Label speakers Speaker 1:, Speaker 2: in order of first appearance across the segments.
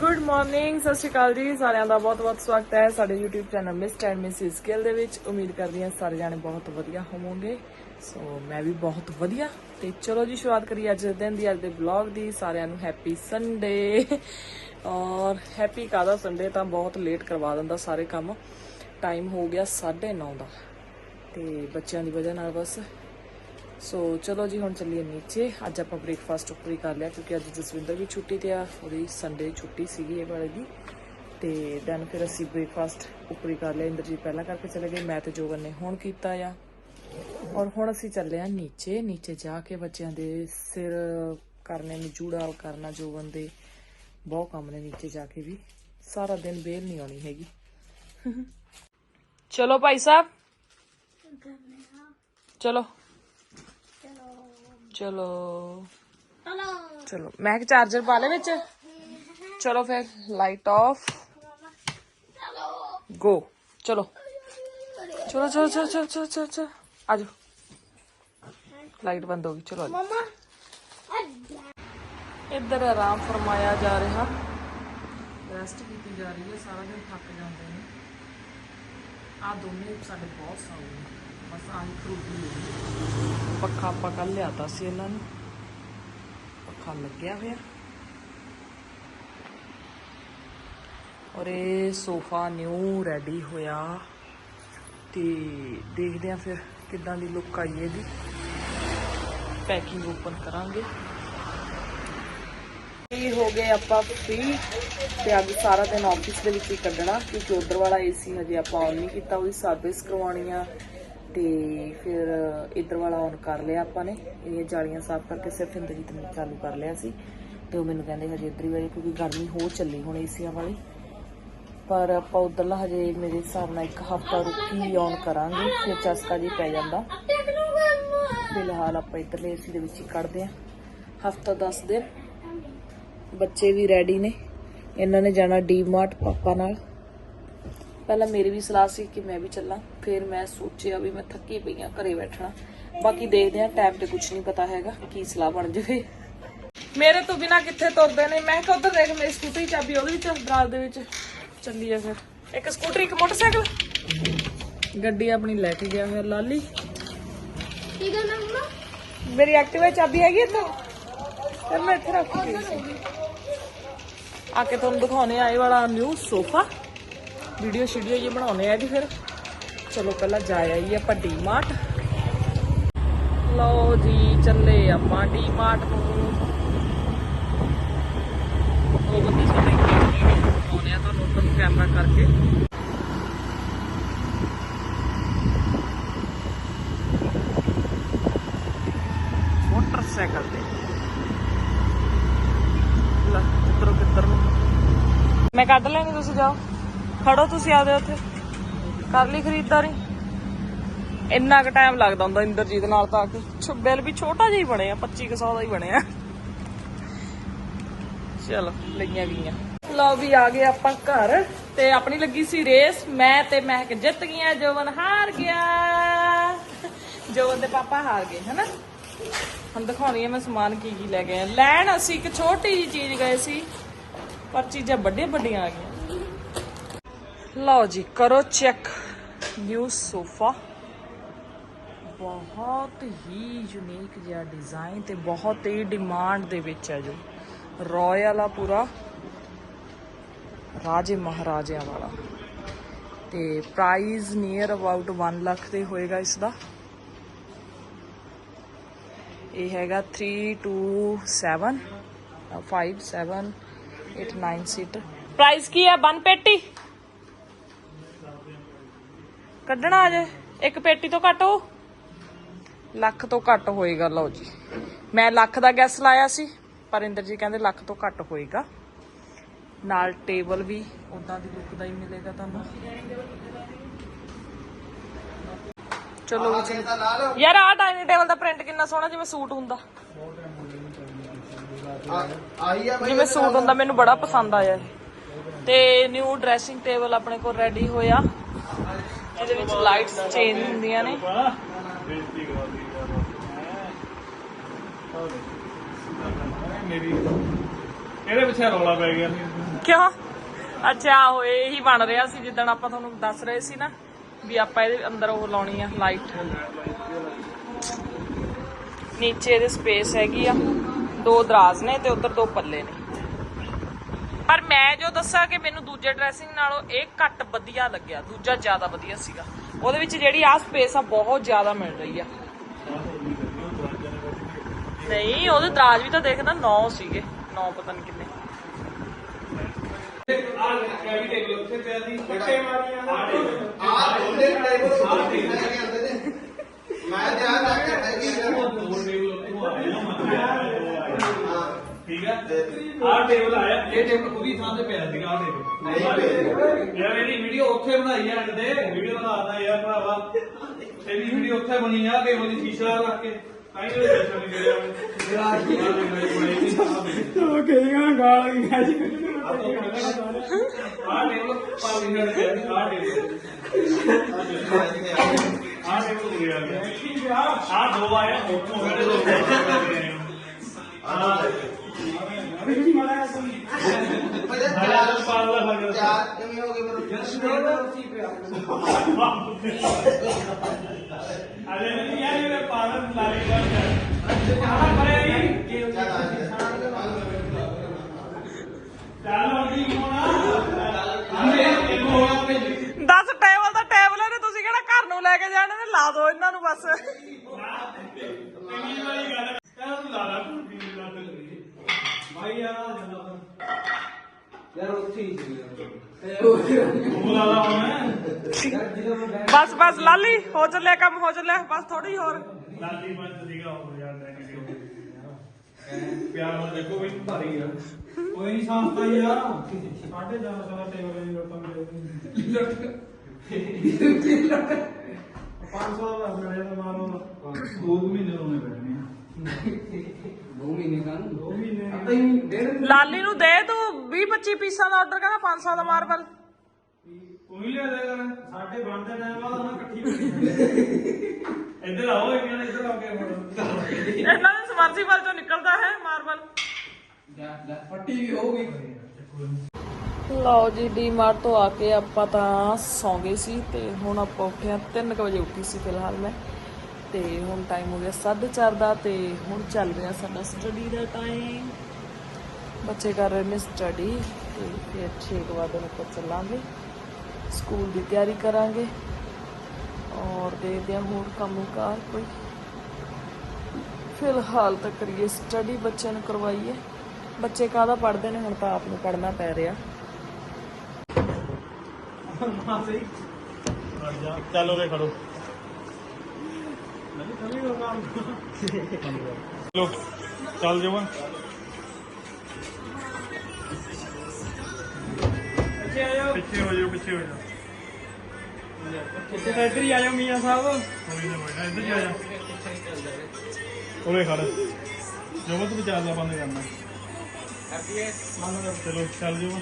Speaker 1: Good morning ਸਤਿ ਸ਼੍ਰੀ ਅਕਾਲ ਜੀ। ਸਾਰਿਆਂ ਦਾ ਬਹੁਤ-ਬਹੁਤ ਸਵਾਗਤ ਹੈ ਸਾਡੇ YouTube channel mister and missus Gill ਦੇ ਵਿੱਚ। ਉਮੀਦ ਕਰਦੀ ਹਾਂ ਸਾਰੇ ਜਾਣੇ ਬਹੁਤ ਵਧੀਆ ਹੋਵੋਗੇ। ਸੋ ਮੈਂ ਵੀ ਬਹੁਤ ਵਧੀਆ। ਤੇ ਚਲੋ ਜੀ, ਸ਼ੁਰੂਆਤ ਕਰੀਏ ਅੱਜ ਦੇ ਦਿਨ ਦੀ, ਅੱਜ ਦੇ ਵਲੌਗ ਦੀ। ਸਾਰਿਆਂ ਨੂੰ ਹੈਪੀ ਸੰਡੇ ਔਰ ਹੈਪੀ ਕਾਦਾ ਸੰਡੇ ਤਾਂ ਬਹੁਤ ਲੇਟ ਕਰਵਾ ਦਿੰਦਾ ਸਾਰੇ ਕੰਮ। ਟਾਈਮ ਹੋ ਗਿਆ 9:30 ਦਾ। ਤੇ ਬੱਚਿਆਂ ਦੀ ਵਜ੍ਹਾ ਨਾਲ ਬਸ ਸੋ ਚਲੋ ਜੀ, ਹੁਣ ਚੱਲੀਏ ਨੀਚੇ। ਅੱਜ ਆਪਾਂ ਬ੍ਰੇਕਫਾਸਟ ਉੱਪਰ ਹੀ ਕਰ ਲਿਆ, ਕਿਉਂਕਿ ਅੱਜ ਜਸਵਿੰਦਰ ਵੀ ਛੁੱਟੀ ਤੇ ਆ, ਉਹਦੀ ਸੰਡੇ ਛੁੱਟੀ ਸੀਗੀ ਇਹ ਵਾਲੇ ਦੀ। ਤੇ ਦੈਨ ਫਿਰ ਅਸੀਂ ਬ੍ਰੇਕਫਾਸਟ ਉੱਪਰ ਹੀ ਕਰ ਲਿਆ। ਇੰਦਰਜੀਤ ਪਹਿਲਾਂ ਕਰਕੇ ਚਲੇ ਗਏ, ਮੈਂ ਤੇ ਜੋਗਨ ਨੇ ਹੁਣ ਕੀਤਾ ਆ। ਔਰ ਹੁਣ ਅਸੀਂ ਚੱਲੇ ਆ ਨੀਚੇ। ਨੀਚੇ ਜਾ ਕੇ ਬੱਚਿਆਂ ਦੇ ਸਿਰ ਕਰਨੇ ਨੂੰ ਜੂੜਾ ਕਰਨਾ, ਜੋਗਨ ਦੇ ਬਹੁਤ ਕੰਮ ਨੇ ਨੀਚੇ ਜਾ ਕੇ ਵੀ। ਸਾਰਾ ਦਿਨ ਬੇਲ ਨਹੀਂ ਆਉਣੀ ਹੈਗੀ। ਚਲੋ ਭਾਈ ਸਾਹਿਬ। ਚਲੋ। ਚਲੋ ਚਲੋ ਮੈਂ ਕਿ ਚਾਰਜਰ ਪਾ ਲੈ ਵਿੱਚ ਚਲੋ ਫਿਰ ਲਾਈਟ ਆਫ ਗੋ ਚਲੋ ਚਲੋ ਚਲੋ ਚਲੋ ਚਲੋ ਚਲੋ ਚਲੋ ਚਲੋ ਆ ਜਾਓ ਲਾਈਟ ਬੰਦ ਹੋ ਗਈ ਚਲੋ ਆ ਜਾਓ।
Speaker 2: ਮਮਾ
Speaker 1: ਇੱਧਰ ਆਰਾਮ ਫਰਮਾਇਆ ਜਾ ਰਿਹਾ ਰੈਸਟ ਕੀਤੀ ਜਾ ਰਹੀ ਹੈ ਸਾਰਾ ਦਿਨ ਥੱਕ ਜਾਂਦੇ ਨੇ ਆ ਦੋਨੇ ਸਾਡੇ ਬਹੁਤ ਸੌਂ ਨੇ ਬਸ ਆਹੀ ਫਰੂਟੀ ਹੈ ਪੱਖਾ ਆਪਾਂ ਕੱਲ ਲਿਆਤਾ ਸੀ ਇਹਨਾਂ ਨੂੰ। ਪੱਖਾ ਲੱਗਿਆ ਹੋਇਆ। ਔਰ ਇਹ ਸੋਫਾ ਨਿਊ ਰੈਡੀ ਹੋਇਆ। ਤੇ ਦੇਖਦੇ ਆ ਫਿਰ ਕਿੱਦਾਂ ਦੀ ਲੁੱਕ ਆਈ ਇਹਦੀ। ਪੈਕਿੰਗ ਓਪਨ ਕਰਾਂਗੇ। ਫ੍ਰੀ ਹੋ ਗਏ ਆਪਾਂ ਫ੍ਰੀ ਤੇ ਅੱਜ ਸਾਰਾ ਦਿਨ ਆਫਿਸ ਦੇ ਵਿੱਚ ਹੀ ਕੱਢਣਾ, ਕਿਉਂਕਿ ਉਧਰ ਵਾਲਾ ਏਸੀ ਹਜੇ ਆਪਾਂ ਆਨ ਨਹੀਂ ਕੀਤਾ ਉਹਦੀ ਸਰਵਿਸ ਕਰਵਾਉਣੀ ਆ। ਤੇ ਫਿਰ ਇਧਰ ਵਾਲਾ ਔਨ ਕਰ ਲਿਆ ਆਪਾਂ ਨੇ। ਇਹ ਜਾਲੀਆਂ ਸਾਫ਼ ਕਰਕੇ ਸਿਰਫ ਇੰਦਰਜੀਤ ਨੇ ਚਾਲੂ ਕਰ ਲਿਆ ਸੀ। ਤੇ ਉਹ ਮੈਨੂੰ ਕਹਿੰਦੇ ਹਜੇ ਇੱਧਰ ਹੀ ਵਾਲੀ ਕਿਉਂਕਿ ਗਰਮੀ ਹੋ ਚੱਲੀ ਹੁਣ ਏਸੀਆਂ ਵਾਲੀ। ਪਰ ਆਪਾਂ ਉਧਰਲਾ ਹਜੇ ਮੇਰੇ ਹਿਸਾਬ ਨਾਲ ਇੱਕ ਹਫਤਾ ਰੁਕੀ ਔਨ ਕਰਾਂਗੇ, ਫਿਰ ਚਸਕਾ ਜੀ ਪੈ ਜਾਂਦਾ। ਫਿਲਹਾਲ ਆਪਾਂ ਇੱਧਰਲੇ ਏਸੀ ਦੇ ਵਿੱਚ ਹੀ ਕੱਢਦੇ ਆ ਹਫਤਾ 10 ਦਿਨ। ਬੱਚੇ ਵੀ ਰੈਡੀ ਨੇ। ਇਹਨਾਂ ਨੇ ਜਾਣਾ ਡੀਮਾਰਟ ਪਾਪਾ ਨਾਲ। ਪਹਿਲਾਂ ਮੇਰੀ ਵੀ ਸਲਾਹ ਸੀ ਕਿ ਮੈਂ ਵੀ ਚੱਲਾਂ ਫਿਰ ਮੈਂ ਸੋਚਿਆ ਵੀ ਮੈਂ ਥੱਕੀ ਪਈ ਆ ਘਰੇ ਬੈਠਣਾ। ਬਾਕੀ ਦੇਖਦੇ ਆ ਟਾਈਮ ਤੇ ਕੁਝ ਨਹੀਂ ਪਤਾ ਹੈਗਾ ਕੀ ਸਲਾਹ ਬਣ ਜਾਵੇ। ਮੇਰੇ ਤੋਂ ਬਿਨਾ ਕਿੱਥੇ ਤੁਰਦੇ ਨੇ? ਮੈਂ ਕਿਹਾ ਉਧਰ ਦੇਖ ਮੇਰੀ ਸਕੂਟਰੀ ਚਾਬੀ ਉਹਦੇ ਵਿੱਚ ਦਰਾਜ ਦੇ ਵਿੱਚ। ਚੱਲੀਏ ਫਿਰ। ਇੱਕ ਸਕੂਟਰੀ ਇੱਕ ਮੋਟਰਸਾਈਕਲ। ਗੱਡੀ ਆਪਣੀ ਲੈ ਕੇ ਗਿਆ ਹੋਇਆ ਲਾਲੀ।
Speaker 2: ਕੀ ਕਰਨਾ ਮਮਾ?
Speaker 1: ਮੇਰੀ ਐਕਟਿਵਾ ਚਾਬੀ ਹੈਗੀ ਇੱਥੇ। ਫਿਰ ਮੈਂ ਇੱਥੇ ਰੱਖ ਸੀ। ਆ ਕੇ ਤੁਹਾਨੂੰ ਦਿਖਾਉਣੇ ਆਏ ਵਾਲਾ ਨਿਊ ਸੋਫਾ ਵੀਡੀਓ ਸ਼ੀਡੀਓ ਇਹ ਬਣਾਉਣੇ ਆ ਜੀ ਫਿਰ। ਚਲੋ ਪਹਿਲਾਂ ਜਾ ਆਈਏ ਆਪਾਂ ਡੀਮਾਰਟ ਲਓ ਜੀ, ਚੱਲੇ ਆਪਾਂ ਡੀਮਾਰਟ ਨੂੰ। ਉਹ ਬੰਦੇ ਸਾਡੇ ਆਉਣੇ ਆ ਤੁਹਾਨੂੰ ਉੱਧਰ ਕੈਮਰਾ ਕਰਕੇ। ਮੋਟਰਸਾਈਕਲ ਤੇ। ਲੈ ਇੱਧਰੋਂ ਕਿੱਧਰ ਨੂੰ? ਮੈਂ ਕੱਢ ਲੈਣੀ ਤੁਸੀਂ ਜਾਓ। ਖੜੋ ਤੁਸੀਂ ਆਦੇ ਉੱਥੇ। ਕਰ ਲਈ ਖਰੀਦਦਾਰੀ। ਇੰਨਾ ਕੁ ਟਾਈਮ ਲੱਗਦਾ ਹੁੰਦਾ ਇੰਦਰਜੀਤ ਨਾਲ ਤਾਂ ਕਿ ਛ- ਬਿੱਲ ਵੀ ਛੋਟਾ ਜਿਹਾ ਹੀ ਬਣਿਆ 2500 ਦਾ ਹੀ ਬਣਿਆ ਚਲੋ, ਲਈਆਂ ਗਈਆਂ। ਲਓ ਵੀ ਆ ਗਏ ਆਪਾਂ ਘਰ ਤੇ ਆਪਣੀ ਲੱਗੀ ਸੀ ਰੇਸ, ਮੈਂ ਤੇ ਮਹਿਕ ਜਿੱਤ ਗਈਆਂ ਜੋਵਨ ਹਾਰ ਗਿਆ। ਜੋਵਨ ਦੇ ਪਾਪਾ ਹਾਰ ਗਏ, ਹਨਾ? ਹੁਣ ਦਿਖਾਉਣੀ ਹੈ ਮੈਂ ਸਮਾਨ ਕੀ ਕੀ ਲੈ ਗਏ ਲੈਣ ਅਸੀਂ ਇੱਕ ਛੋਟੀ ਜੀ ਚੀਜ਼ ਗਏ ਸੀ, ਪਰ ਚੀਜ਼ਾਂ ਵੱਡੀਆਂ ਵੱਡੀਆਂ ਆ ਗਈਆਂ। ਲਓ ਜੀ ਕਰੋ ਚੈੱਕ ਨਿਊ ਸੋਫਾ ਬਹੁਤ ਹੀ ਯੂਨੀਕ ਜਿਹਾ ਡਿਜ਼ਾਈਨ ਤੇ ਬਹੁਤ ਹੀ ਡਿਮਾਂਡ ਦੇ ਵਿੱਚ ਹੈ ਜੋ ਰਾਇਲ ਆ ਪੂਰਾ ਰਾਜੇ ਮਹਾਰਾਜਿਆਂ ਵਾਲਾ ਤੇ ਪ੍ਰਾਈਸ ਨੀਅਰ ਅਬਾਊਟ 1 ਲੱਖ ਦੇ ਹੋਏਗਾ ਇਸ ਦਾ ਇਹ ਹੈਗਾ 3 2 7 5 7 8 9 ਸੀਟਰ ਪ੍ਰਾਈਸ ਕੀ ਹੈ ਬਨ ਪੇਟੀ ਕੱਢਣਾ ਅਜੇ? ਇੱਕ ਪੇਟੀ ਤੋਂ ਘੱਟ ਹੋ ਲੱਖ ਤੋਂ ਘੱਟ ਹੋਏਗਾ ਲਓ ਜੀ। ਮੈਂ ਲੱਖ ਦਾ ਗੈਸ ਲਾਇਆ ਸੀ ਪਰ ਇੰਦਰ ਜੀ ਕਹਿੰਦੇ ਲੱਖ ਤੋਂ ਘੱਟ ਹੋਏਗਾ। ਨਾਲ ਟੇਬਲ ਵੀ ਉਦਾਂ ਦੀ ਲੁੱਕ ਦਾ ਹੀ ਮਿਲੇਗਾ ਤੁਹਾਨੂੰ। ਚਲੋ ਵੀ ਚਲੋ ਯਾਰ ਆਹ ਡਾਈਨਿੰਗ ਟੇਬਲ ਦਾ ਪ੍ਰਿੰਟ ਕਿੰਨਾ ਸੋਹਣਾ ਜਿਵੇਂ ਸੂਟ ਹੁੰਦਾ।
Speaker 3: ਆਈ ਆ
Speaker 1: ਜਿਵੇਂ ਸੂਟ ਹੁੰਦਾ ਮੈਨੂੰ ਬੜਾ ਪਸੰਦ ਆਇਆ ਇਹ। ਤੇ ਨਿਊ ਡਰੈਸਿੰਗ ਟੇਬਲ ਆਪਣੇ ਕੋਲ ਰੈਡੀ ਹੋਇਆ। ਇਹਦੇ ਵਿੱਚ ਲਾਈਟਸ ਚੇਂਜ ਹੁੰਦੀਆਂ ਨੇ।
Speaker 3: ਮੇਰੀ ਇਹਦੇ ਪਿੱਛੇ ਰੌਲਾ ਪੈ ਗਿਆ। ਸੀ
Speaker 1: ਕਿਉਂ? ਅੱਛਾ ਉਹ ਇਹੀ ਬਣ ਰਿਹਾ ਸੀ ਜਿੱਦਣ ਆਪਾਂ ਤੁਹਾਨੂੰ ਦੱਸ ਰਹੇ ਸੀ ਨਾ ਵੀ ਆਪਾਂ ਇਹਦੇ ਅੰਦਰ ਉਹ ਲਾਉਣੀ ਆ ਲਾਈਟ ਨੀਚੇ ਇਹਦੇ ਸਪੇਸ ਹੈਗੀ ਆ ਦੋ ਦਰਾਜ਼ ਨੇ ਤੇ ਉਧਰ ਦੋ ਪੱਲੇ ਨੇ। ਪਰ ਮੈਂ ਜੋ ਦੱਸਾਂ ਕਿ ਮੈਨੂੰ ਦੂਜੇ ਡਰੈਸਿੰਗ ਨਾਲੋਂ ਇਹ ਘੱਟ ਵਧੀਆ ਲੱਗਿਆ ਦੂਜਾ ਜ਼ਿਆਦਾ ਵਧੀਆ ਸੀਗਾ। ਉਹਦੇ ਵਿੱਚ ਜਿਹੜੀ ਆ ਸਪੇਸ ਆ ਬਹੁਤ ਜ਼ਿਆਦਾ ਮਿਲ ਰਹੀ ਆ। ਨਹੀਂ ਉਹਦੇ ਦਰਾਜ਼ ਵੀ ਤਾਂ ਦੇਖਦਾ 9 ਸੀਗੇ। 9 ਪਤਾ ਨਹੀਂ ਕਿੰਨੇ।
Speaker 3: ਦੇਖ ਲਓ ਉੱਥੇ ਪਿਆ ਮਾਰੀਆਂ
Speaker 4: ਆ ਦੋਨੇ ਨੇ। ਮੈਂ ਕੇ
Speaker 3: ਉੱਥੋਂ ਠੀਕ ਆ ਆਹ ਟੇਬਲ ਆਇਆ ਇਹ ਟੇਬਲ ਉਹਦੀ ਥਾਂ ਤੇ ਪਿਆ ਸੀਗਾ ਆਹ ਟੇਬਲ
Speaker 4: ਨਹੀਂ ਪਿਆ।
Speaker 3: ਯਾਰ ਇਹਦੀ ਵੀਡੀਓ ਉੱਥੇ ਬਣਾਈ ਆ ਕਿਤੇ ਵੀਡੀਓ ਬਣਾਦਾ ਯਾਰ ਭਰਾਵਾ ਤੇਰੀ ਵੀਡੀਓ ਉੱਥੇ ਬਣੀ ਆ ਟੇਬਲ ਦੀ ਸ਼ੀਸ਼ਾ ਰੱਖ ਕੇ ਤਾਂ ਹੀ ਉਹਦੇ ਦਰਸ਼ਨ ਨਹੀਂ ਕਰਿਆ
Speaker 5: ਤੂੰ ਕਹੇਗਾ ਗਾਲ ਗਿਆ ਜੀ
Speaker 3: ਆਹ ਟੇਬਲ ਪਰ ਵੀ ਹਟ ਗਿਆ ਆਹ ਟੇਬਲ ਆਹ ਟੇਬਲ ਹੋ ਗਿਆ ਆਹ ਦੋ ਆਇਆ ਉੱਥੋਂ ਸਾਡੇ ਦੋ ਆਹ
Speaker 5: ਅਭੀ ਮਾਰਾ ਸੀ
Speaker 3: ਹਾਲੇ ਤਾਂ ਪਾਲ ਦਾ ਹੋ
Speaker 4: ਚਾਰ ਕਿਵੇਂ ਹੋ ਗਏ ਮੇਰੇ
Speaker 3: ਹਾਲੇ ਨਹੀਂ ਯਾਰ ਇਹ ਪਾਲਨ ਲਾਰੇ ਕਰ ਆਹ ਕਰੇ ਨਹੀਂ ਚੱਲ ਹੁਣ ਕੀ ਹੋਣਾ ਹੋਣਾ ਭੇਜੀ
Speaker 1: 10 ਟੇਬਲ ਦਾ ਟੇਬਲ ਨੇ ਤੁਸੀਂ ਕਿਹੜਾ ਘਰ ਨੂੰ ਲੈ ਕੇ ਜਾਣਾ ਨੇ ਲਾ ਦਿਓ ਇਹਨਾਂ ਨੂੰ ਬਸ
Speaker 3: ਚੰਗੀ ਵਾਲੀ ਗੱਲ ਕਹਿੰਦਾ ਤੂੰ ਲਾਲਾ ਕੁੜੀ ਨੂੰ ਲੱਗ ਲੱਗੀ ਭਾਈ ਯਾਰ ਆ ਜਾਂਦਾ
Speaker 5: ਯਾਰ ਉੱਥੇ ਹੀ ਸੀ
Speaker 3: ਉਹ। ਲਾਲਾ ਹੁਣ
Speaker 1: ਬਸ ਬਸ ਲਾਲੀ ਹੋ ਚੱਲਿਆ ਕੰਮ ਹੋ ਚੱਲਿਆ। ਬਸ ਥੋੜੀ ਹੋਰ।
Speaker 3: ਲਾਲੀ ਬੰਦ ਸੀਗਾ ਹੋ ਜਾਂਦਾ ਕਿ ਪਿਆਰ ਨਾਲ ਦੇਖੋ ਬਈ ਭਾਰੀ ਆ।
Speaker 5: ਕੋਈ ਨਹੀਂ ਹੀ ਆ। ਸਾਢੇ 400 ਦਾ ਟੇਬਲ ਦੀ ਲੋਟਾਂ ਮੇਰੇ 500 ਦਾ ਮਿਲਿਆ ਤਾਂ ਮਾਰੋ
Speaker 3: ਦੋ ਕੁ ਮਹੀਨੇ ਉਹਨੇ ਬੈਠਣੇ ਆ।
Speaker 5: ਦੋ ਮਹੀਨੇ ਅੱਧਾ ਹੀ ਡੇਢ
Speaker 1: ਲਾਲੀ ਨੂੰ ਦੇ ਤੂੰ। 20 25 ਪੀਸਾਂ ਦਾ ਆਰਡਰ ਕਹਿੰਦਾ 500 ਦਾ ਮਾਰਬਲ
Speaker 3: ਤੂੰ ਹੀ ਲਿਆ ਦੇ ਕਰ
Speaker 5: ਸਾਡੇ ਬਣਦੇ ਟਾਈਮ ਬਾਅਦ ਉਹਨਾਂ ਇਕੱਠੀ ਬਣੀ
Speaker 3: ਇੱਧਰ ਆਓ ਇਹਨਾਂ ਨੇ ਇੱਧਰ ਆ ਕੇ ਹੁਣ
Speaker 1: ਇਹਨਾਂ ਦੇ ਸਮਰਸੀਬਲ ਚੋਂ ਨਿਕਲਦਾ ਹੈ ਮਾਰਬਲ
Speaker 5: ਫੱਟੀ ਵੀ ਹੋਊਗੀ।
Speaker 1: ਲਓ ਜੀ ਡੀਮਾਰਟ ਤੋਂ ਆ ਕੇ ਆਪਾਂ ਤਾਂ ਸੌਂ ਗਏ ਸੀ ਤੇ ਹੁਣ ਆਪਾਂ ਉੱਠੇ ਆ 3 ਵਜੇ ਉੱਠੀ ਸੀ ਫਿਲਹਾਲ ਮੈਂ। ਤੇ ਹੁਣ ਟਾਈਮ ਹੋ ਗਿਆ 4:30 ਦਾ ਤੇ ਹੁਣ ਚੱਲ ਰਿਹਾ ਸਾਡਾ ਸਟੱਡੀ ਦਾ ਟਾਈਮ ਬੱਚੇ ਕਰ ਰਹੇ ਨੇ ਸਟੱਡੀ ਤੇ ਫਿਰ 6 ਵਜੇ ਨੂੰ ਚੱਲਾਂਗੇ। ਸਕੂਲ ਦੀ ਤਿਆਰੀ ਕਰਾਂਗੇ ਔਰ ਦੇਖਦੇ ਹਾਂ ਹੋਰ ਕੰਮ ਕਾਰ ਕੋਈ। ਫਿਲਹਾਲ ਤਾਂ ਕਰੀਏ ਸਟੱਡੀ ਬੱਚਿਆਂ ਨੂੰ ਕਰਵਾਈਏ। ਬੱਚੇ ਕਾਹਦਾ ਪੜ੍ਹਦੇ ਨੇ ਹੁਣ ਤਾਂ ਆਪ ਨੂੰ ਪੜ੍ਹਨਾ ਪੈ ਰਿਹਾ।
Speaker 3: ਚੱਲ ਖੜੋ। ਚੱਲ ਜਾਵਾਂ
Speaker 5: ਪਿੱਛੇ ਆਇਓ
Speaker 3: ਪਿੱਛੇ ਹੋ ਜਾਓ ਪਿੱਛੇ ਹੋ ਜਾਓ।
Speaker 5: ਪਿੱਛੇ ਤਾਂ ਇੱਧਰ ਹੀ ਆਇਓ ਮੀਆਂ ਸਾਹਿਬ।
Speaker 3: ਕੋਈ ਨਾ ਕੋਈ ਨਾ ਇੱਧਰ ਜਾ ਜਾ। ਉਹਦੇ ਖੜ। ਜੋ ਤੂੰ ਵਿਚਾਰਦਾ ਬੰਦ ਕਰਨਾ। ਚਲੋ ਚੱਲ ਜਾਓ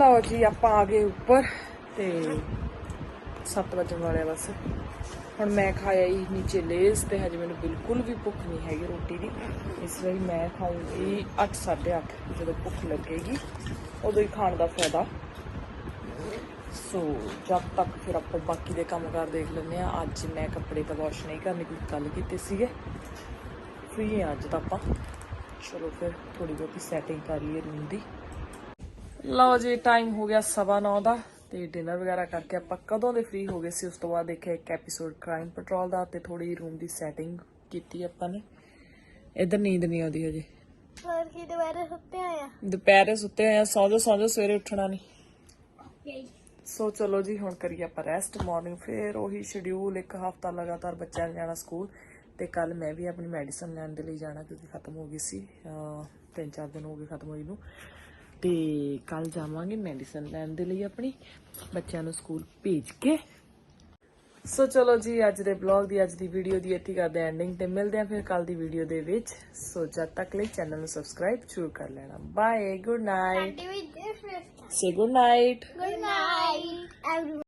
Speaker 1: ਲਓ ਜੀ, ਆਪਾਂ ਆ ਗਏ ਉੱਪਰ ਤੇ 7 ਵਜਣ ਵਾਲੇ ਬਸ। ਹੁਣ ਮੈਂ ਖਾਇਆ ਹੀ ਨੀਚੇ ਲੇਸ ਤੇ ਹਜੇ ਮੈਨੂੰ ਬਿਲਕੁਲ ਵੀ ਭੁੱਖ ਨਹੀਂ ਹੈਗੀ ਰੋਟੀ ਦੀ। ਇਸ ਲਈ ਮੈਂ ਖਾਊਂਗੀ 8:30 ਜਦੋਂ ਭੁੱਖ ਲੱਗੇਗੀ, ਉਦੋਂ ਹੀ ਖਾਣ ਦਾ ਫਾਇਦਾ। ਸੋ, ਜਦ ਤੱਕ ਫਿਰ ਆਪਾਂ ਬਾਕੀ ਦੇ ਕੰਮ ਕਾਰ ਦੇਖ ਲੈਂਦੇ ਆ ਅੱਜ ਮੈਂ ਕੱਪੜੇ ਤਾਂ ਵਾਸ਼ ਨਹੀਂ ਕਰਨੇ, ਕੋਈ ਕੱਲ ਕੀਤੇ ਸੀਗੇ। ਫ੍ਰੀ ਆ ਅੱਜ ਤਾਂ ਆਪਾਂ। ਚਲੋ ਫਿਰ ਥੋੜੀ ਬਹੁਤੀ ਸੈਟਿੰਗ ਕਰ ਲਈਏ ਰੂਮ ਦੀ। ਲਓ ਜੀ ਟਾਈਮ ਹੋ ਗਿਆ ਸਵਾ ਨੌ ਦਾ ਤੇ ਡਿਨਰ ਵਗੈਰਾ ਕਰਕੇ ਆਪਾਂ ਕਦੋਂ ਦੇ ਫ੍ਰੀ ਹੋ ਗਏ ਸੀ ਉਸ ਤੋਂ ਬਾਅਦ ਦੇਖਿਆ ਇੱਕ ਐਪੀਸੋਡ ਕ੍ਰਾਈਮ ਪੈਟਰੋਲ ਦਾ ਤੇ ਥੋੜੀ ਰੂਮ ਦੀ ਸੈਟਿੰਗ ਕੀਤੀ ਆਪਾਂ ਨੇ। ਇਧਰ ਨੀਂਦ ਨਹੀਂ ਆਉਂਦੀ ਹਜੇ।
Speaker 2: ਹੋਰ ਕੀ ਦੁਬਾਰਾ ਸੁੱਤੇ ਆਇਆ
Speaker 1: ਦੁਪਹਿਰੇ ਸੁੱਤੇ ਹੋਏ ਆ ਸੌਂ ਜਾਓ ਸਵੇਰੇ ਉੱਠਣਾ ਨਹੀਂ। ਸੋ ਚਲੋ ਜੀ ਹੁਣ ਕਰੀਏ ਆਪਾਂ ਰੈਸਟ ਮਾਰਨਿੰਗ ਫੇਰ ਉਹੀ ਸ਼ਡਿਊਲ ਇੱਕ ਹਫਤਾ ਲਗਾਤਾਰ ਬੱਚਿਆਂ ਨੇ ਜਾਣਾ ਸਕੂਲ ਤੇ ਕੱਲ ਮੈਂ ਵੀ ਆਪਣੀ ਮੈਡੀਸਨ ਲੈਣ ਦੇ ਲਈ ਜਾਣਾ ਕਿਉਂਕਿ ਖਤਮ ਹੋ ਗਈ ਸੀ ਤਿੰਨ ਚਾਰ ਦਿਨ ਹੋ ਗਏ ਖਤਮ ਹੋਈ ਨੂੰ। ਤੇ ਕੱਲ ਜਾਵਾਂਗੇ ਮੈਡੀਸਨ ਲੈਣ ਦੇ ਲਈ ਆਪਣੀ ਬੱਚਿਆਂ ਨੂੰ ਸਕੂਲ ਭੇਜ ਕੇ। ਸੋ ਚਲੋ ਜੀ ਅੱਜ ਦੇ ਬਲੌਗ ਦੀ ਅੱਜ ਦੀ ਵੀਡੀਓ ਦੀ ਇੱਥੇ ਕਰਦੇ ਐਂਡਿੰਗ ਤੇ ਮਿਲਦੇ ਆਂ ਫਿਰ ਕੱਲ ਦੀ ਵੀਡੀਓ ਦੇ ਵਿੱਚ। ਸੋ ਜਦ ਤੱਕ ਲਈ ਚੈਨਲ ਨੂੰ ਸਬਸਕ੍ਰਾਈਬ ਜ਼ਰੂਰ ਕਰ ਲੈਣਾ। Bye good night say good night
Speaker 2: good night